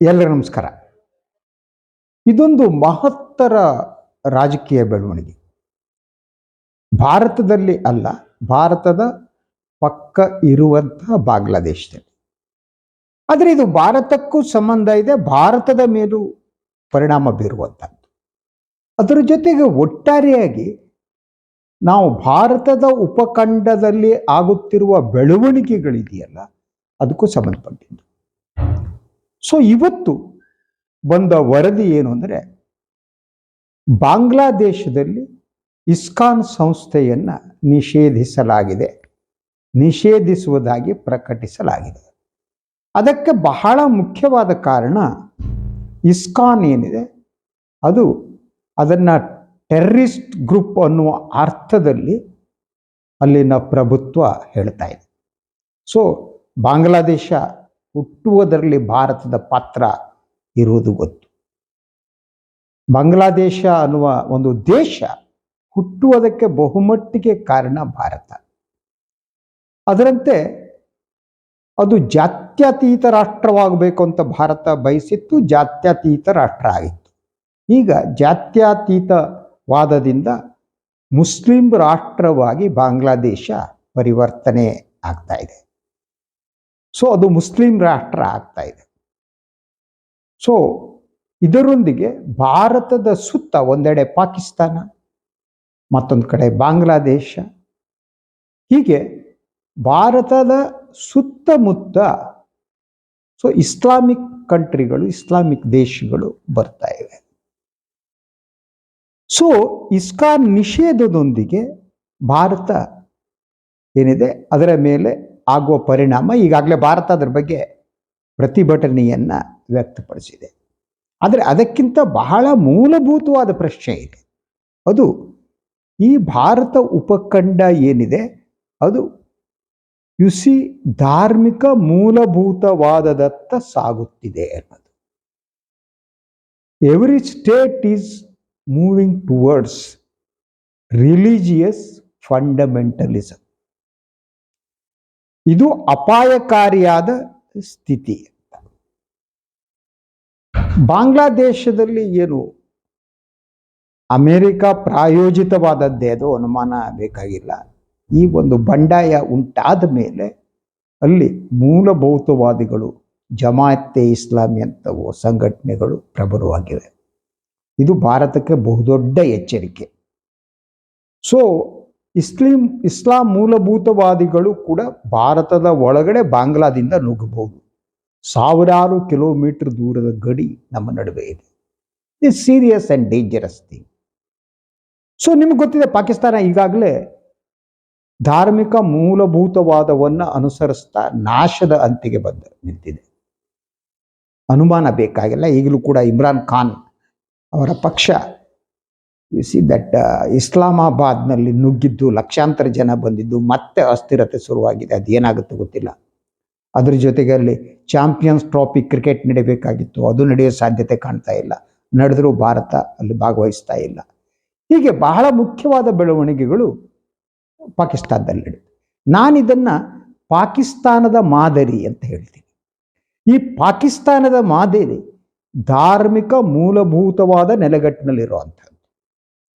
ಎಲ್ಲರಿಗೂ ನಮಸ್ಕಾರ. ಇದೊಂದು ಮಹತ್ತರ ರಾಜಕೀಯ ಬೆಳವಣಿಗೆ. ಭಾರತದಲ್ಲಿ ಅಲ್ಲ, ಭಾರತದ ಪಕ್ಕ ಇರುವಂತಹ ಬಾಂಗ್ಲಾದೇಶದಲ್ಲಿ. ಆದರೆ ಇದು ಭಾರತಕ್ಕೂ ಸಂಬಂಧ ಇದೆ, ಭಾರತದ ಮೇಲೂ ಪರಿಣಾಮ ಬೀರುವಂಥದ್ದು. ಅದರ ಜೊತೆಗೆ ಒಟ್ಟಾರೆಯಾಗಿ ನಾವು ಭಾರತದ ಉಪಖಂಡದಲ್ಲಿ ಆಗುತ್ತಿರುವ ಬೆಳವಣಿಗೆಗಳಿದೆಯಲ್ಲ, ಅದಕ್ಕೂ ಸಂಬಂಧಪಟ್ಟಿದ್ದು. ಸೊ ಇವತ್ತು ಬಂದ ವರದಿ ಏನು ಅಂದರೆ ಬಾಂಗ್ಲಾದೇಶದಲ್ಲಿ ಇಸ್ಕಾನ್ ಸಂಸ್ಥೆಯನ್ನು ನಿಷೇಧಿಸಲಾಗಿದೆ. ನಿಷೇಧಿಸುವುದಾಗಿ ಪ್ರಕಟಿಸಲಾಗಿದೆ. ಅದಕ್ಕೆ ಬಹಳ ಮುಖ್ಯವಾದ ಕಾರಣ ಇಸ್ಕಾನ್ ಏನಿದೆ? ಅದು ಅದನ್ನು ಟೆರ್ರಿಸ್ಟ್ ಗ್ರೂಪ್ ಅನ್ನುವ ಅರ್ಥದಲ್ಲಿ ಅಲ್ಲಿನ ಪ್ರಭುತ್ವ ಹೇಳ್ತಾ ಇದೆ. ಸೊ ಬಾಂಗ್ಲಾದೇಶ ಹುಟ್ಟುವುದರಲ್ಲಿ ಭಾರತದ ಪಾತ್ರ ಇರುವುದು ಗೊತ್ತು. ಬಾಂಗ್ಲಾದೇಶ ಅನ್ನುವ ಒಂದು ದೇಶ ಹುಟ್ಟುವುದಕ್ಕೆ ಬಹುಮಟ್ಟಿಗೆ ಕಾರಣ ಭಾರತ. ಅದರಂತೆ ಅದು ಜಾತ್ಯತೀತ ರಾಷ್ಟ್ರವಾಗಬೇಕು ಅಂತ ಭಾರತ ಬಯಸಿತ್ತು, ಜಾತ್ಯತೀತ ರಾಷ್ಟ್ರ ಆಗಿತ್ತು. ಈಗ ಜಾತ್ಯತೀತವಾದದಿಂದ ಮುಸ್ಲಿಂ ರಾಷ್ಟ್ರವಾಗಿ ಬಾಂಗ್ಲಾದೇಶ ಪರಿವರ್ತನೆ ಆಗ್ತಾ ಇದೆ. ಸೊ ಅದು ಮುಸ್ಲಿಂ ರಾಷ್ಟ್ರ ಆಗ್ತಾ ಇದೆ. ಸೊ ಇದರೊಂದಿಗೆ ಭಾರತದ ಸುತ್ತ ಒಂದೆಡೆ ಪಾಕಿಸ್ತಾನ, ಮತ್ತೊಂದು ಕಡೆ ಬಾಂಗ್ಲಾದೇಶ. ಹೀಗೆ ಭಾರತದ ಸುತ್ತಮುತ್ತ ಸೊ ಇಸ್ಲಾಮಿಕ್ ಕಂಟ್ರಿಗಳು, ಇಸ್ಲಾಮಿಕ್ ದೇಶಗಳು ಬರ್ತಾ ಇವೆ. ಸೊ ಇಸ್ಕಾನ್ ನಿಷೇಧದೊಂದಿಗೆ ಭಾರತ ಏನಿದೆ, ಅದರ ಮೇಲೆ ಆಗುವ ಪರಿಣಾಮ ಈಗಾಗಲೇ ಭಾರತ ಅದರ ಬಗ್ಗೆ ಪ್ರತಿಭಟನೆಯನ್ನು ವ್ಯಕ್ತಪಡಿಸಿದೆ. ಆದರೆ ಅದಕ್ಕಿಂತ ಬಹಳ ಮೂಲಭೂತವಾದ ಪ್ರಶ್ನೆ ಇದೆ. ಅದು ಈ ಭಾರತ ಉಪಖಂಡ ಏನಿದೆ? ಅದು ಯುಸಿ ಧಾರ್ಮಿಕ ಮೂಲಭೂತವಾದದತ್ತ ಸಾಗುತ್ತಿದೆ ಅನ್ನೋದು. Every state is moving towards religious fundamentalism ಇದು ಅಪಾಯಕಾರಿಯಾದ ಸ್ಥಿತಿ. ಬಾಂಗ್ಲಾದೇಶದಲ್ಲಿ ಏನು? ಅಮೆರಿಕ ಪ್ರಾಯೋಜಿತವಾದದ್ದೇ ಅದು ಅನುಮಾನ ಬೇಕಾಗಿಲ್ಲ. ಈ ಒಂದು ಬಂಡಾಯ ಉಂಟಾದ ಮೇಲೆ ಅಲ್ಲಿ ಮೂಲಭೂತವಾದಿಗಳು ಜಮಾಯತ್ತೆ ಇಸ್ಲಾಮಿ ಅಂತವು ಸಂಘಟನೆಗಳು ಪ್ರಬಲವಾಗಿವೆ. ಇದು ಭಾರತಕ್ಕೆ ಬಹುದೊಡ್ಡ ಎಚ್ಚರಿಕೆ. ಸೊ ಇಸ್ಲಿಂ, ಇಸ್ಲಾಂ ಮೂಲಭೂತವಾದಿಗಳು ಕೂಡ ಭಾರತದ ಒಳಗಡೆ ಬಾಂಗ್ಲಾದಿಂದ ನುಗ್ಗಬಹುದು. ಸಾವಿರಾರು ಕಿಲೋಮೀಟರ್ ದೂರದ ಗಡಿ ನಮ್ಮ ನಡುವೆ ಇದೆ. Is serious and dangerous thing so ನಿಮ್ಗೆ ಗೊತ್ತಿದೆ, ಪಾಕಿಸ್ತಾನ ಈಗಾಗಲೇ ಧಾರ್ಮಿಕ ಮೂಲಭೂತವಾದವನ್ನು ಅನುಸರಿಸ್ತಾ ನಾಶದ ಅಂತಿಗೆ ಬಂದ, ನಿಂತಿದೆ. ಅನುಮಾನ ಬೇಕಾಗಿಲ್ಲ. ಈಗಲೂ ಕೂಡ ಇಮ್ರಾನ್ ಖಾನ್ ಅವರ ಪಕ್ಷ ಯು ಸಿ ದಟ್ ಇಸ್ಲಾಮಾಬಾದ್ನಲ್ಲಿ ನುಗ್ಗಿದ್ದು ಲಕ್ಷಾಂತರ ಜನ ಬಂದಿದ್ದು ಮತ್ತೆ ಅಸ್ಥಿರತೆ ಶುರುವಾಗಿದೆ. ಅದೇನಾಗುತ್ತೆ ಗೊತ್ತಿಲ್ಲ. ಅದ್ರ ಜೊತೆಗೆ ಅಲ್ಲಿ ಚಾಂಪಿಯನ್ಸ್ ಟ್ರಾಫಿ ಕ್ರಿಕೆಟ್ ನಡೀಬೇಕಾಗಿತ್ತು. ಅದು ನಡೆಯೋ ಸಾಧ್ಯತೆ ಕಾಣ್ತಾ ಇಲ್ಲ. ನಡೆದರೂ ಭಾರತ ಅಲ್ಲಿ ಭಾಗವಹಿಸ್ತಾ ಇಲ್ಲ. ಹೀಗೆ ಬಹಳ ಮುಖ್ಯವಾದ ಬೆಳವಣಿಗೆಗಳು ಪಾಕಿಸ್ತಾನದಲ್ಲಿ ನಡೆಯುತ್ತೆ ನಾನು ಇದನ್ನು ಪಾಕಿಸ್ತಾನದ ಮಾದರಿ ಅಂತ ಹೇಳ್ತೀನಿ. ಈ ಪಾಕಿಸ್ತಾನದ ಮಾದರಿ ಧಾರ್ಮಿಕ ಮೂಲಭೂತವಾದ ನೆಲೆಗಟ್ಟಿನಲ್ಲಿರುವಂಥದ್ದು.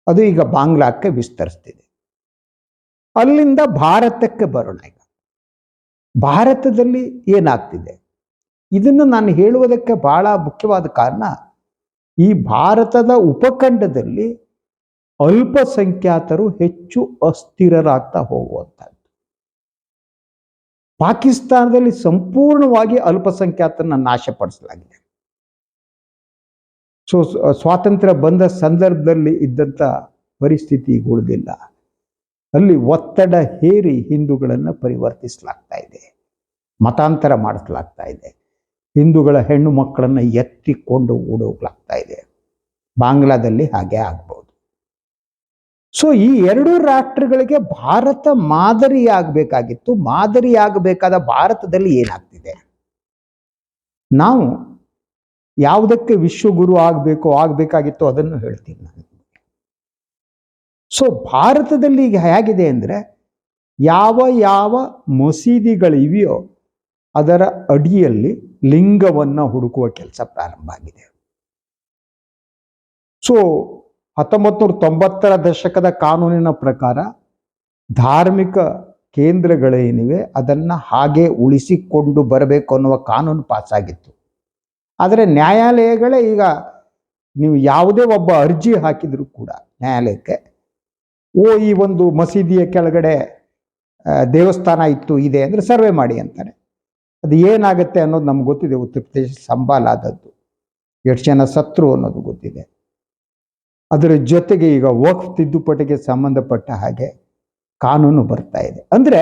ಅದು ಈಗ ಬಾಂಗ್ಲಾಕ್ಕೆ ವಿಸ್ತರಿಸ್ತಿದೆ. ಅಲ್ಲಿಂದ ಭಾರತಕ್ಕೆ ಬರೋಣ ಈಗ. ಭಾರತದಲ್ಲಿ ಏನಾಗ್ತಿದೆ? ಇದನ್ನು ನಾನು ಹೇಳುವುದಕ್ಕೆ ಬಹಳ ಮುಖ್ಯವಾದ ಕಾರಣ, ಈ ಭಾರತದ ಉಪಖಂಡದಲ್ಲಿ ಅಲ್ಪಸಂಖ್ಯಾತರು ಹೆಚ್ಚು ಅಸ್ಥಿರರಾಗ್ತಾ ಹೋಗುವಂಥದ್ದು. ಪಾಕಿಸ್ತಾನದಲ್ಲಿ ಸಂಪೂರ್ಣವಾಗಿ ಅಲ್ಪಸಂಖ್ಯಾತರನ್ನ ನಾಶಪಡಿಸಲಾಗಿದೆ. ಸೊ ಸ್ವಾತಂತ್ರ್ಯ ಬಂದ ಸಂದರ್ಭದಲ್ಲಿ ಇದ್ದಂಥ ಪರಿಸ್ಥಿತಿ ಉಳಿದಿಲ್ಲ ಅಲ್ಲಿ ಒತ್ತಡ ಹೇರಿ ಹಿಂದೂಗಳನ್ನು ಪರಿವರ್ತಿಸಲಾಗ್ತಾ ಇದೆ. ಮತಾಂತರ ಮಾಡಿಸಲಾಗ್ತಾ ಇದೆ. ಹಿಂದೂಗಳ ಹೆಣ್ಣು ಮಕ್ಕಳನ್ನು ಎತ್ತಿಕೊಂಡು ಓಡೋಗ್ಲಾಗ್ತಾ ಇದೆ. ಬಾಂಗ್ಲಾದಲ್ಲಿ ಹಾಗೆ ಆಗ್ಬೋದು. ಸೊ, ಈ ಎರಡು ರಾಷ್ಟ್ರಗಳಿಗೆ ಭಾರತ ಮಾದರಿಯಾಗಬೇಕಾಗಿತ್ತು. ಮಾದರಿಯಾಗಬೇಕಾದ ಭಾರತದಲ್ಲಿ ಏನಾಗ್ತಿದೆ? ನಾವು ಯಾವುದಕ್ಕೆ ವಿಶ್ವಗುರು ಆಗಬೇಕು, ಆಗಬೇಕಾಗಿತ್ತು ಅದನ್ನು ಹೇಳ್ತೀನಿ ನಾನು. ಸೊ ಭಾರತದಲ್ಲಿ ಈಗ ಹೇಗಿದೆ ಅಂದರೆ, ಯಾವ ಯಾವ ಮಸೀದಿಗಳಿವೆಯೋ ಅದರ ಅಡಿಯಲ್ಲಿ ಲಿಂಗವನ್ನು ಹುಡುಕುವ ಕೆಲಸ ಪ್ರಾರಂಭ ಆಗಿದೆ. ಸೊ ಹತ್ತೊಂಬತ್ತು ನೂರ ತೊಂಬತ್ತರ ದಶಕದ ಕಾನೂನಿನ ಪ್ರಕಾರ ಧಾರ್ಮಿಕ ಕೇಂದ್ರಗಳೇನಿವೆ ಅದನ್ನು ಹಾಗೆ ಉಳಿಸಿಕೊಂಡು ಬರಬೇಕು ಅನ್ನುವ ಕಾನೂನು ಪಾಸಾಗಿತ್ತು. ಆದರೆ ನ್ಯಾಯಾಲಯಗಳೇ ಈಗ ನೀವು ಯಾವುದೇ ಒಬ್ಬ ಅರ್ಜಿ ಹಾಕಿದರೂ ಕೂಡ ನ್ಯಾಯಾಲಯಕ್ಕೆ, ಓ, ಈ ಒಂದು ಮಸೀದಿಯ ಕೆಳಗಡೆ ದೇವಸ್ಥಾನ ಇತ್ತು, ಇದೆ ಅಂದರೆ ಸರ್ವೆ ಮಾಡಿ ಅಂತಾರೆ. ಅದು ಏನಾಗುತ್ತೆ ಅನ್ನೋದು ನಮ್ಗೆ ಗೊತ್ತಿದೆ. ಉತ್ತರ ಪ್ರದೇಶ ಸಂಬಾಲಾದದ್ದು ಎಷ್ಟು ಜನ ಸತ್ರು ಅನ್ನೋದು ಗೊತ್ತಿದೆ. ಅದರ ಜೊತೆಗೆ ಈಗ ವಕ್ಫ್ ತಿದ್ದುಪಡಿಗೆ ಸಂಬಂಧಪಟ್ಟ ಹಾಗೆ ಕಾನೂನು ಬರ್ತಾ ಇದೆ. ಅಂದರೆ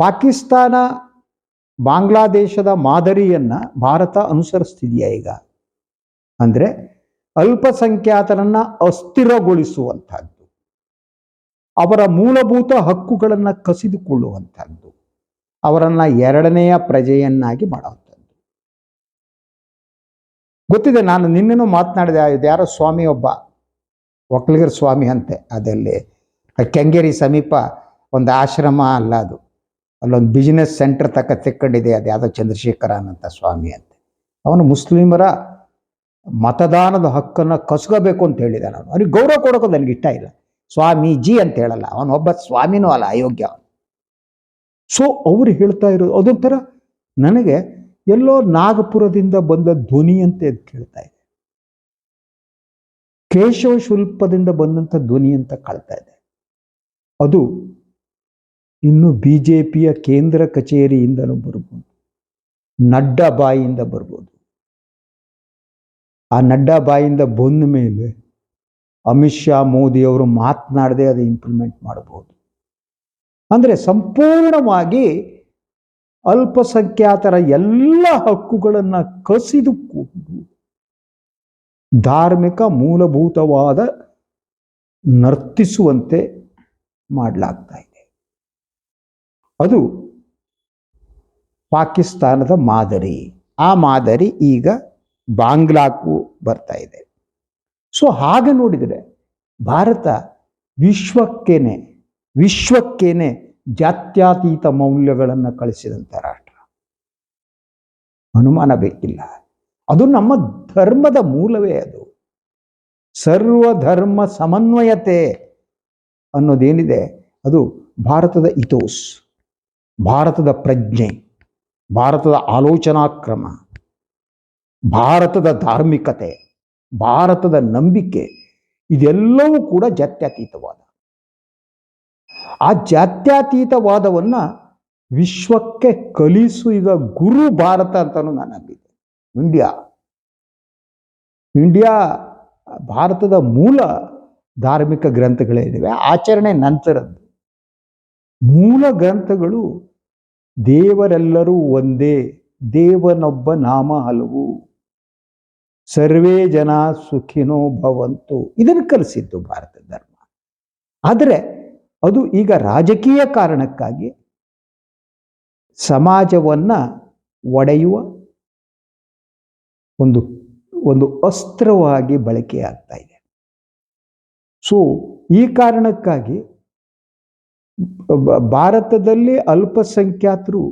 ಪಾಕಿಸ್ತಾನ ಬಾಂಗ್ಲಾದೇಶದ ಮಾದರಿಯನ್ನ ಭಾರತ ಅನುಸರಿಸ್ತಿದೆಯಾ ಈಗ? ಅಂದರೆ ಅಲ್ಪಸಂಖ್ಯಾತರನ್ನ ಅಸ್ಥಿರಗೊಳಿಸುವಂಥದ್ದು ಅವರ ಮೂಲಭೂತ ಹಕ್ಕುಗಳನ್ನ ಕಸಿದುಕೊಳ್ಳುವಂಥದ್ದು ಅವರನ್ನು ಎರಡನೆಯ ಪ್ರಜೆಯನ್ನಾಗಿ ಮಾಡುವಂಥದ್ದು ಗೊತ್ತಿದೆ, ನಾನು ನಿನ್ನೆನೂ ಮಾತನಾಡಿದೆ ಇದು ಯಾರೋ ಸ್ವಾಮಿ ಒಬ್ಬ, ಒಕ್ಕಲಿಗರ ಸ್ವಾಮಿ ಅಂತೆ, ಅದಲ್ಲಿ, ಕೆಂಗೇರಿ ಸಮೀಪ, ಒಂದು ಆಶ್ರಮ ಅಲ್ಲ ಅದು. ಅಲ್ಲೊಂದು ಬಿಸ್ನೆಸ್ ಸೆಂಟರ್ ತಕ್ಕ ತೆಕ್ಕೊಂಡಿದೆ, ಅದು ಯಾವುದೋ ಚಂದ್ರಶೇಖರ ಅನ್ನಂಥ ಸ್ವಾಮಿ ಅಂತ. ಅವನು ಮುಸ್ಲಿಮರ ಮತದಾನದ ಹಕ್ಕನ್ನು ಕಸ್ಕೋಬೇಕು ಅಂತ ಹೇಳಿದ ನಾನು ಅವ್ರಿಗೆ ಗೌರವ ಕೊಡೋಕೆ ನನಗೆ ಇಷ್ಟ ಇಲ್ಲ. ಸ್ವಾಮೀಜಿ ಅಂತ ಹೇಳಲ್ಲ. ಅವನೊಬ್ಬ ಸ್ವಾಮಿನೂ ಅಲ್ಲ, ಅಯೋಗ್ಯ ಅವನು. ಸೊ ಅವರು ಹೇಳ್ತಾ ಇರೋದು ಅದೊಂಥರ ನನಗೆ ಎಲ್ಲೋ ನಾಗಪುರದಿಂದ ಬಂದ ಧ್ವನಿ ಅಂತ ಕೇಳ್ತಾ ಇದೆ. ಕೇಶವ ಶುಲ್ಪದಿಂದ ಬಂದಂಥ ಧ್ವನಿ ಅಂತ ಕಾಳ್ತಾ ಇದೆ. ಅದು ಇನ್ನು ಬಿ ಜೆ ಪಿಯ ಕೇಂದ್ರ ಕಚೇರಿಯಿಂದಲೂ ಬರ್ಬೋದು. ನಡ್ಡಾ ಬಾಯಿಯಿಂದ ಬರ್ಬೋದು. ಆ ನಡ್ಡಾ ಬಾಯಿಯಿಂದ ಬಂದ ಮೇಲೆ ಅಮಿತ್ ಶಾ, ಮೋದಿ ಅವರು ಮಾತನಾಡದೆ ಅದು ಇಂಪ್ಲಿಮೆಂಟ್ ಮಾಡಬಹುದು ಅಂದರೆ ಸಂಪೂರ್ಣವಾಗಿ ಅಲ್ಪಸಂಖ್ಯಾತರ ಎಲ್ಲ ಹಕ್ಕುಗಳನ್ನು ಕಸಿದುಕೊಂಡು ಧಾರ್ಮಿಕ ಮೂಲಭೂತವಾದ ನರ್ತಿಸುವಂತೆ ಮಾಡಲಾಗ್ತಾ ಅದು ಪಾಕಿಸ್ತಾನದ ಮಾದರಿ. ಆ ಮಾದರಿ ಈಗ ಬಾಂಗ್ಲಾಕ್ಕೂ ಬರ್ತಾ ಇದೆ. ಸೊ ಹಾಗೆ ನೋಡಿದರೆ ಭಾರತ ವಿಶ್ವಕ್ಕೇನೆ ವಿಶ್ವಕ್ಕೇನೆ ಜಾತ್ಯತೀತ ಮೌಲ್ಯಗಳನ್ನು ಕಳಿಸಿದಂಥ ರಾಷ್ಟ್ರ. ಅನುಮಾನ ಬೇಕಿಲ್ಲ. ಅದು ನಮ್ಮ ಧರ್ಮದ ಮೂಲವೇ ಅದು. ಸರ್ವಧರ್ಮ ಸಮನ್ವಯತೆ ಅನ್ನೋದೇನಿದೆ ಅದು ಭಾರತದ ಇತೋಸ್ ಭಾರತದ ಪ್ರಜ್ಞೆ, ಭಾರತದ ಆಲೋಚನಾ ಕ್ರಮ ಭಾರತದ ಧಾರ್ಮಿಕತೆ, ಭಾರತದ ನಂಬಿಕೆ, ಇದೆಲ್ಲವೂ ಕೂಡ ಜಾತ್ಯತೀತವಾದ. ಆ ಜಾತ್ಯತೀತವಾದವನ್ನ ವಿಶ್ವಕ್ಕೆ ಕಲಿಸಿದ ಗುರು ಭಾರತ ಅಂತಲೂ ನಾನು ನಂಬಿದ್ದೆ. ಇಂಡಿಯಾ. ಇಂಡಿಯಾ ಭಾರತದ ಮೂಲ ಧಾರ್ಮಿಕ ಗ್ರಂಥಗಳೇನಿವೆ ಆಚರಣೆ ನಂತರದ್ದು. ಮೂಲ ಗ್ರಂಥಗಳು ದೇವರೆಲ್ಲರೂ ಒಂದೇ, ದೇವನೊಬ್ಬ ನಾಮ ಹಲವು ಸರ್ವೇ ಜನ ಸುಖಿನೋ ಭವಂತು. ಇದನ್ನು ಕಲಿಸಿದ್ದು ಭಾರತ ಧರ್ಮ. ಆದರೆ ಅದು ಈಗ ರಾಜಕೀಯ ಕಾರಣಕ್ಕಾಗಿ ಸಮಾಜವನ್ನ ಒಡೆಯುವ ಒಂದು ಒಂದು ಅಸ್ತ್ರವಾಗಿ ಬಳಕೆಯಾಗ್ತಾ ಇದೆ. ಸೊ ಈ ಕಾರಣಕ್ಕಾಗಿ ಭಾರತದಲ್ಲಿ ಅಲ್ಪಸಂಖ್ಯಾತರು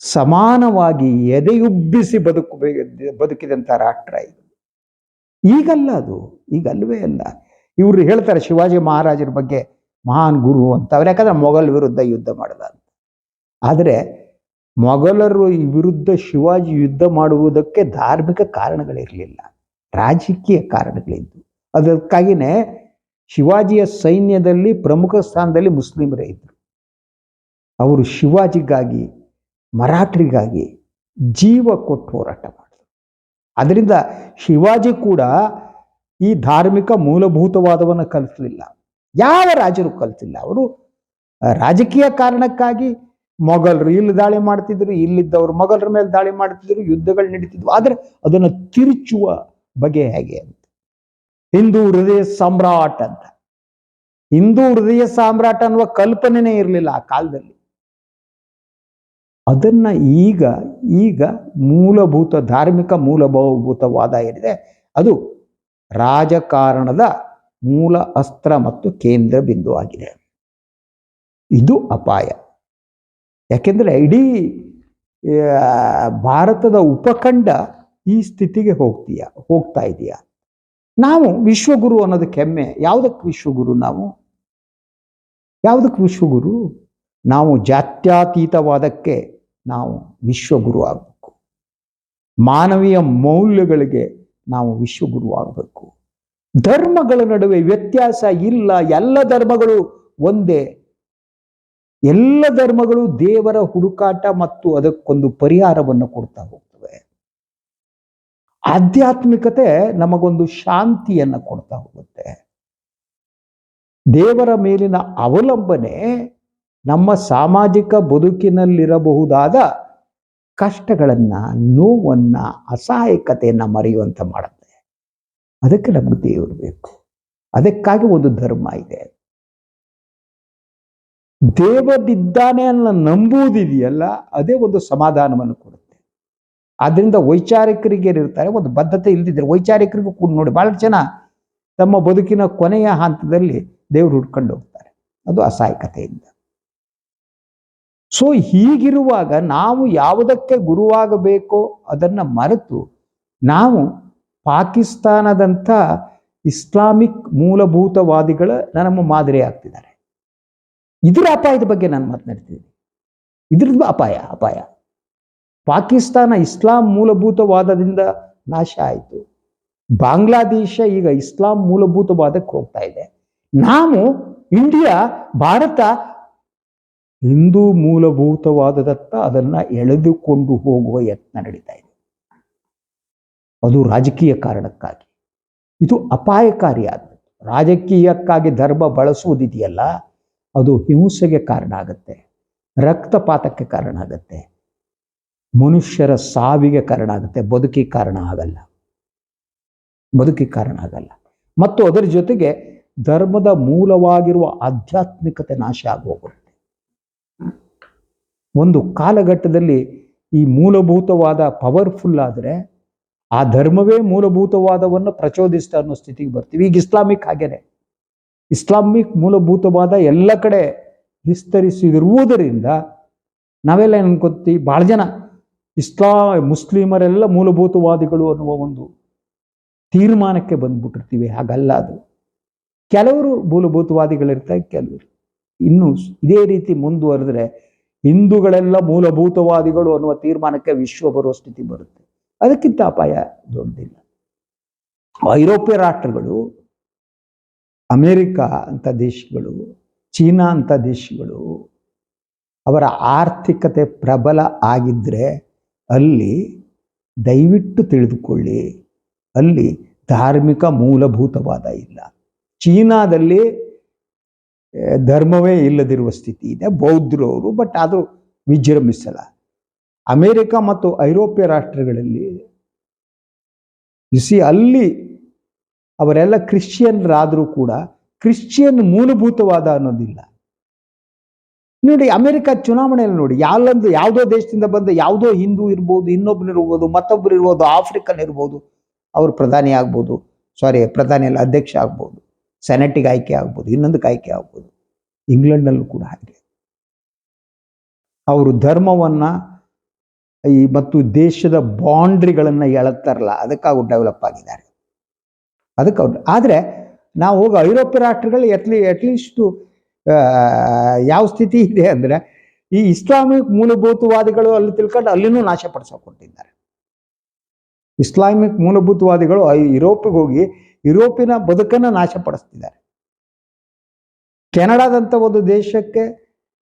ಸಮಾನವಾಗಿ ಎದೆಯುಬ್ಬಿಸಿ ಬದುಕಬೇಕು ಬದುಕಿದಂಥ ರಾಷ್ಟ್ರ ಇದು. ಈಗಲ್ಲ ಅದು ಈಗ ಅಲ್ವೇ ಅಲ್ಲ. ಇವರು ಹೇಳ್ತಾರೆ ಶಿವಾಜಿ ಮಹಾರಾಜರ ಬಗ್ಗೆ ಮಹಾನ್ ಗುರು ಅಂತ. ಅವ್ರು ಯಾಕಂದ್ರೆ ಮೊಘಲ್ ವಿರುದ್ಧ ಯುದ್ಧ ಮಾಡಿದ ಅಂತ ಆದರೆ ಮೊಘಲರು ವಿರುದ್ಧ ಶಿವಾಜಿ ಯುದ್ಧ ಮಾಡುವುದಕ್ಕೆ ಧಾರ್ಮಿಕ ಕಾರಣಗಳಿರಲಿಲ್ಲ. ರಾಜಕೀಯ ಕಾರಣಗಳಿದ್ದು ಅದಕ್ಕಾಗಿಯೇ ಶಿವಾಜಿಯ ಸೈನ್ಯದಲ್ಲಿ ಪ್ರಮುಖ ಸ್ಥಾನದಲ್ಲಿ ಮುಸ್ಲಿಮರೇ ಇದ್ದರು ಅವರು ಶಿವಾಜಿಗಾಗಿ, ಮರಾಠರಿಗಾಗಿ ಜೀವ ಕೊಟ್ಟು ಹೋರಾಟ ಮಾಡಿದರು. ಅದರಿಂದ ಶಿವಾಜಿ ಕೂಡ ಈ ಧಾರ್ಮಿಕ ಮೂಲಭೂತವಾದವನ್ನು ಕಲಿಸಲಿಲ್ಲ. ಯಾವ ರಾಜರು ಕಲಿಸಿಲ್ಲ. ಅವರು ರಾಜಕೀಯ ಕಾರಣಕ್ಕಾಗಿ ಮೊಘಲರು ಇಲ್ಲಿ ದಾಳಿ ಮಾಡ್ತಿದ್ರು, ಇಲ್ಲಿದ್ದವರು ಮೊಘಲರ ಮೇಲೆ ದಾಳಿ ಮಾಡ್ತಿದ್ರು, ಯುದ್ಧಗಳು ನಡೀತಿದ್ವು. ಆದರೆ ಅದನ್ನು ತಿರುಚುವ ಬಗೆ ಹೇಗೆ ಅಂತ. ಹಿಂದೂ ಹೃದಯ ಸಾಮ್ರಾಟ್ ಅಂತ. ಹಿಂದೂ ಹೃದಯ ಸಾಮ್ರಾಟ್ ಅನ್ನುವ ಕಲ್ಪನೆನೇ ಇರಲಿಲ್ಲ ಆ ಕಾಲದಲ್ಲಿ. ಅದನ್ನ ಈಗ ಈಗ ಮೂಲಭೂತ ಧಾರ್ಮಿಕ ಮೂಲಭೂತವಾದ ಏನಿದೆ, ಅದು ರಾಜಕಾರಣದ ಮೂಲ ಅಸ್ತ್ರ ಮತ್ತು ಕೇಂದ್ರ ಬಿಂದು ಆಗಿದೆ. ಇದು ಅಪಾಯ. ಯಾಕೆಂದ್ರೆ ಇಡೀ ಭಾರತದ ಉಪಖಂಡ ಈ ಸ್ಥಿತಿಗೆ ಹೋಗ್ತೀಯ, ಹೋಗ್ತಾ ಇದೆಯಾ? ನಾವು ವಿಶ್ವಗುರು ಅನ್ನೋದಕ್ಕೆ ಹೆಮ್ಮೆ ಯಾವುದಕ್ಕೆ ವಿಶ್ವಗುರು ನಾವು? ಯಾವುದಕ್ಕೆ ವಿಶ್ವಗುರು? ನಾವು ಜಾತ್ಯಾತೀತವಾದಕ್ಕೆ ನಾವು ವಿಶ್ವಗುರು ಆಗಬೇಕು. ಮಾನವೀಯ ಮೌಲ್ಯಗಳಿಗೆ ನಾವು ವಿಶ್ವಗುರು ಆಗಬೇಕು. ಧರ್ಮಗಳ ನಡುವೆ ವ್ಯತ್ಯಾಸ ಇಲ್ಲ. ಎಲ್ಲ ಧರ್ಮಗಳು ಒಂದೇ. ಎಲ್ಲ ಧರ್ಮಗಳು ದೇವರ ಹುಡುಕಾಟ ಮತ್ತು ಅದಕ್ಕೊಂದು ಪರಿಹಾರವನ್ನು ಕೊಡ್ತಾ ಹೋಗ್ತವೆ ಆಧ್ಯಾತ್ಮಿಕತೆ ನಮಗೊಂದು ಶಾಂತಿಯನ್ನು ಕೊಡ್ತಾ ಹೋಗುತ್ತೆ. ದೇವರ ಮೇಲಿನ ಅವಲಂಬನೆ ನಮ್ಮ ಸಾಮಾಜಿಕ ಬದುಕಿನಲ್ಲಿರಬಹುದಾದ ಕಷ್ಟಗಳನ್ನ, ನೋವನ್ನ, ಅಸಹಾಯಕತೆಯನ್ನ ಮರೆಯುವಂತ ಮಾಡುತ್ತೆ. ಅದಕ್ಕೆ ನಮಗೆ ದೇವರು ಬೇಕು. ಅದಕ್ಕಾಗಿ ಒಂದು ಧರ್ಮ ಇದೆ. ದೇವರಿದ್ದಾನೆ ಅನ್ನೋ ನಂಬುವುದಿದೆಯಲ್ಲ, ಅದೇ ಒಂದು ಸಮಾಧಾನವನ್ನು ಕೊಡುತ್ತೆ. ಆದ್ರಿಂದ ವೈಚಾರಿಕರಿಗೆ ಏನಿರ್ತಾರೆ ಒಂದು ಬದ್ಧತೆ ಇಲ್ದಿದ್ರೆ ವೈಚಾರಿಕರಿಗೂ ಕೂಡ ನೋಡಿ ಬಹಳ ಜನ ತಮ್ಮ ಬದುಕಿನ ಕೊನೆಯ ಹಂತದಲ್ಲಿ ದೇವರು ಹುಡ್ಕೊಂಡು ಹೋಗ್ತಾರೆ. ಅದು ಅಸಹಾಯಕತೆಯಿಂದ. ಸೊ ಹೀಗಿರುವಾಗ ನಾವು ಯಾವುದಕ್ಕೆ ಗುರುವಾಗಬೇಕೋ ಅದನ್ನ ಮರೆತು ನಾವು ಪಾಕಿಸ್ತಾನದಂಥ ಇಸ್ಲಾಮಿಕ್ ಮೂಲಭೂತವಾದಿಗಳ ನಮ್ಮ ಮಾದರಿ ಆಗ್ತಿದ್ದಾರೆ. ಇದರ ಅಪಾಯದ ಬಗ್ಗೆ ನಾನು ಮಾತನಾಡ್ತಿದ್ದೀನಿ. ಇದ್ರದ್ದು ಅಪಾಯ ಅಪಾಯ. ಪಾಕಿಸ್ತಾನ ಇಸ್ಲಾಂ ಮೂಲಭೂತವಾದದಿಂದ ನಾಶ ಆಯಿತು. ಬಾಂಗ್ಲಾದೇಶ ಈಗ ಇಸ್ಲಾಂ ಮೂಲಭೂತವಾದಕ್ಕೆ ಹೋಗ್ತಾ ಇದೆ. ನಾವು ಇಂಡಿಯಾ, ಭಾರತ ಹಿಂದೂ ಮೂಲಭೂತವಾದದತ್ತ ಅದನ್ನ ಎಳೆದುಕೊಂಡು ಹೋಗುವ ಯತ್ನ ನಡೀತಾ ಇದೆ. ಅದು ರಾಜಕೀಯ ಕಾರಣಕ್ಕಾಗಿ. ಇದು ಅಪಾಯಕಾರಿಯಾದ ರಾಜಕೀಯಕ್ಕಾಗಿ ಧರ್ಮ ಬಳಸುವುದಿದೆಯಲ್ಲ, ಅದು ಹಿಂಸೆಗೆ ಕಾರಣ ಆಗುತ್ತೆ. ರಕ್ತಪಾತಕ್ಕೆ ಕಾರಣ ಆಗುತ್ತೆ. ಮನುಷ್ಯರ ಸಾವಿಗೆ ಕಾರಣ ಆಗುತ್ತೆ. ಬದುಕಿಗೆ ಕಾರಣ ಆಗಲ್ಲ. ಬದುಕಿಗೆ ಕಾರಣ ಆಗಲ್ಲ. ಮತ್ತು ಅದರ ಜೊತೆಗೆ ಧರ್ಮದ ಮೂಲವಾಗಿರುವ ಆಧ್ಯಾತ್ಮಿಕತೆ ನಾಶ ಆಗೋಗುತ್ತೆ ಒಂದು ಕಾಲಘಟ್ಟದಲ್ಲಿ ಈ ಮೂಲಭೂತವಾದ ಪವರ್ಫುಲ್ ಆದರೆ ಆ ಧರ್ಮವೇ ಮೂಲಭೂತವಾದವನ್ನು ಪ್ರಚೋದಿಸ್ತಾ ಅನ್ನೋ ಸ್ಥಿತಿಗೆ ಬರ್ತೀವಿ. ಈಗ ಇಸ್ಲಾಮಿಕ್ ಹಾಗೇನೆ. ಇಸ್ಲಾಮಿಕ್ ಮೂಲಭೂತವಾದ ಎಲ್ಲ ಕಡೆ ವಿಸ್ತರಿಸಿರುವುದರಿಂದ ನಾವೆಲ್ಲ ಅನ್ಕೋತೀವಿ? ಭಾಳ ಜನ ಇಸ್ಲಾಂ, ಮುಸ್ಲಿಮರೆಲ್ಲ ಮೂಲಭೂತವಾದಿಗಳು ಅನ್ನುವ ಒಂದು ತೀರ್ಮಾನಕ್ಕೆ ಬಂದ್ಬಿಟ್ಟಿರ್ತೀವಿ. ಹಾಗಲ್ಲ ಅದು. ಕೆಲವರು ಮೂಲಭೂತವಾದಿಗಳಿರ್ತಾರೆ, ಕೆಲವರು. ಇನ್ನು ಇದೇ ರೀತಿ ಮುಂದುವರೆದ್ರೆ ಹಿಂದೂಗಳೆಲ್ಲ ಮೂಲಭೂತವಾದಿಗಳು ಅನ್ನುವ ತೀರ್ಮಾನಕ್ಕೆ ವಿಶ್ವ ಬರುವ ಸ್ಥಿತಿ ಬರುತ್ತೆ. ಅದಕ್ಕಿಂತ ಅಪಾಯ ದೊಡ್ಡದಿಲ್ಲ. ಐರೋಪ್ಯ ರಾಷ್ಟ್ರಗಳು, ಅಮೇರಿಕ ಅಂತ ದೇಶಗಳು, ಚೀನಾ ಅಂತ ದೇಶಗಳು ಅವರ ಆರ್ಥಿಕತೆ ಪ್ರಬಲ ಆಗಿದ್ರೆ ಅಲ್ಲಿ ದಯವಿಟ್ಟು ತಿಳಿದುಕೊಳ್ಳಿ. ಅಲ್ಲಿ ಧಾರ್ಮಿಕ ಮೂಲಭೂತವಾದ ಇಲ್ಲ. ಚೀನಾದಲ್ಲಿ ಧರ್ಮವೇ ಇಲ್ಲದಿರುವ ಸ್ಥಿತಿ ಇದೆ. ಬೌದ್ಧರವರು ಬಟ್ ಅದು ವಿಜೃಂಭಿಸಲ್ಲ. ಅಮೇರಿಕ ಮತ್ತು ಐರೋಪ್ಯ ರಾಷ್ಟ್ರಗಳಲ್ಲಿ ಇಸಿ ಅಲ್ಲಿ ಅವರೆಲ್ಲ ಕ್ರಿಶ್ಚಿಯನ್ರಾದರೂ ಕೂಡ, ಕ್ರಿಶ್ಚಿಯನ್ ಮೂಲಭೂತವಾದ ಅನ್ನೋದಿಲ್ಲ. ನೋಡಿ, ಅಮೆರಿಕ ಚುನಾವಣೆಯಲ್ಲಿ ನೋಡಿ ಯಾವೊಂದು ಯಾವುದೋ ದೇಶದಿಂದ ಬಂದ ಯಾವುದೋ ಹಿಂದೂ ಇರ್ಬೋದು, ಇನ್ನೊಬ್ರು ಇರ್ಬೋದು, ಮತ್ತೊಬ್ರು ಇರ್ಬೋದು, ಆಫ್ರಿಕನ್ ಇರ್ಬೋದು, ಅವರು ಪ್ರಧಾನಿ ಆಗ್ಬೋದು. ಸಾರಿ ಪ್ರಧಾನಿ ಅಲ್ಲ, ಅಧ್ಯಕ್ಷ ಆಗ್ಬೋದು, ಸೆನೆಟಿಗೆ ಆಯ್ಕೆ ಆಗ್ಬೋದು, ಇನ್ನೊಂದಕ್ಕೆ ಆಯ್ಕೆ ಆಗ್ಬೋದು. ಇಂಗ್ಲೆಂಡ್ನಲ್ಲೂ ಕೂಡ ಹಾಗೆ. ಅವರು ಧರ್ಮವನ್ನ ಈ ಮತ್ತು ದೇಶದ ಬಾಂಡ್ರಿಗಳನ್ನ ಎಳತ್ತಾರಲ್ಲ ಅದಕ್ಕೆ ಅವ್ರು ಡೆವಲಪ್ ಆಗಿದ್ದಾರೆ. ಅದಕ್ಕೆ ಅವ್ರು, ಆದರೆ, ನಾವು ಹೋಗಿ ಐರೋಪ್ಯ ರಾಷ್ಟ್ರಗಳು ಎಟ್ಲಿ ಅಟ್ಲೀಸ್ಟು ಯಾವ ಸ್ಥಿತಿ ಇದೆ ಅಂದರೆ ಈ ಇಸ್ಲಾಮಿಕ್ ಮೂಲಭೂತವಾದಿಗಳು ಅಲ್ಲಿ ತಿಳ್ಕೊಂಡು ಅಲ್ಲಿನೂ ನಾಶ ಪಡಿಸಿದ್ದಾರೆ ಇಸ್ಲಾಮಿಕ್ ಮೂಲಭೂತವಾದಿಗಳು ಯುರೋಪಿಗೆ ಹೋಗಿ ಯುರೋಪಿನ ಬದುಕನ್ನು ನಾಶಪಡಿಸ್ತಿದ್ದಾರೆ ಕೆನಡಾದಂಥ ಒಂದು ದೇಶಕ್ಕೆ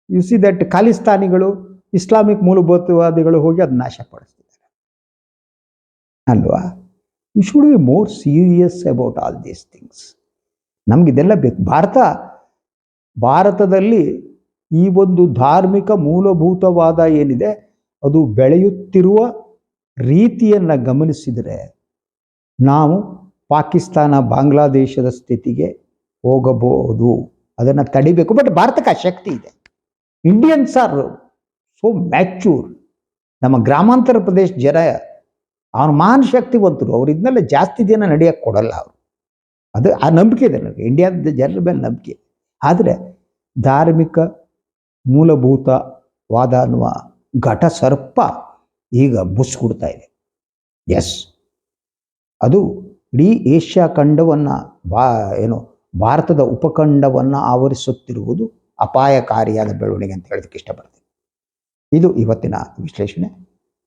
ಯು ಸಿ ದಟ್ ಖಾಲಿಸ್ತಾನಿಗಳು, ಇಸ್ಲಾಮಿಕ್ ಮೂಲಭೂತವಾದಿಗಳು ಹೋಗಿ ಅದ್ನ ನಾಶ ಪಡಿಸ್ತಿದ್ದಾರೆ. ಅಲ್ವಾ? You should be more serious about all these things ನಮಗಿದೆಲ್ಲ ಬೇಕು. ಭಾರತ ಭಾರತದಲ್ಲಿ ಈ ಒಂದು ಧಾರ್ಮಿಕ ಮೂಲಭೂತವಾದ ಏನಿದೆ, ಅದು ಬೆಳೆಯುತ್ತಿರುವ ರೀತಿಯನ್ನು ಗಮನಿಸಿದರೆ ನಾವು ಪಾಕಿಸ್ತಾನ, ಬಾಂಗ್ಲಾದೇಶದ ಸ್ಥಿತಿಗೆ ಹೋಗಬಹುದು. ಅದನ್ನು ತಡಿಬೇಕು. ಬಟ್ ಭಾರತಕ್ಕೆ ಆ ಶಕ್ತಿ ಇದೆ. ಇಂಡಿಯನ್ಸ್ ಆರ್ ಸೋ ಮ್ಯಾಚ್ಯೂರ್ ನಮ್ಮ ಗ್ರಾಮಾಂತರ ಪ್ರದೇಶ ಜನ ಅವ್ರ ಮಹಾನ್ ಶಕ್ತಿವಂತರು. ಅವ್ರು ಇದನ್ನೆಲ್ಲ ಜಾಸ್ತಿ ದಿನ ನಡೆಯಕ್ಕೆ ಕೊಡಲ್ಲ ಅವರು. ಅದು ಆ ನಂಬಿಕೆ ಇದೆ ನನಗೆ ಇಂಡಿಯಾದ ಜನರ ಮೇಲೆ ನಂಬಿಕೆ. ಆದರೆ ಧಾರ್ಮಿಕ ಮೂಲಭೂತವಾದ ಅನ್ನುವ ಘಟ ಸರ್ಪ ಈಗ ಬುಸ್ ಕೊಡ್ತಾ ಇದೆ. ಎಸ್ ಅದು ಇಡೀ ಏಷ್ಯಾ ಖಂಡವನ್ನು ಬಾ, ಏನು, ಭಾರತದ ಉಪಖಂಡವನ್ನು ಆವರಿಸುತ್ತಿರುವುದು ಅಪಾಯಕಾರಿಯಾದ ಬೆಳವಣಿಗೆ ಅಂತ ಹೇಳೋದಕ್ಕೆ ಇಷ್ಟಪಡ್ತೀನಿ. ಇದು ಇವತ್ತಿನ ವಿಶ್ಲೇಷಣೆ.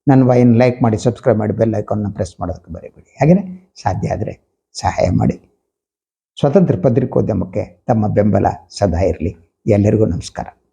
ನನ್ನ ವೈನ್ ಲೈಕ್ ಮಾಡಿ, ಸಬ್ಸ್ಕ್ರೈಬ್ ಮಾಡಿ, ಬೆಲ್ ಐಕಾನ್ನ ಪ್ರೆಸ್ ಮಾಡೋದಕ್ಕೆ ಬರೀಬೇಡಿ ಹಾಗೆಯೇ ಸಾಧ್ಯ ಆದರೆ ಸಹಾಯ ಮಾಡಿ. ಸ್ವತಂತ್ರ ಪತ್ರಿಕೋದ್ಯಮಕ್ಕೆ ತಮ್ಮ ಬೆಂಬಲ ಸದಾ ಇರಲಿ. ಎಲ್ಲರಿಗೂ ನಮಸ್ಕಾರ.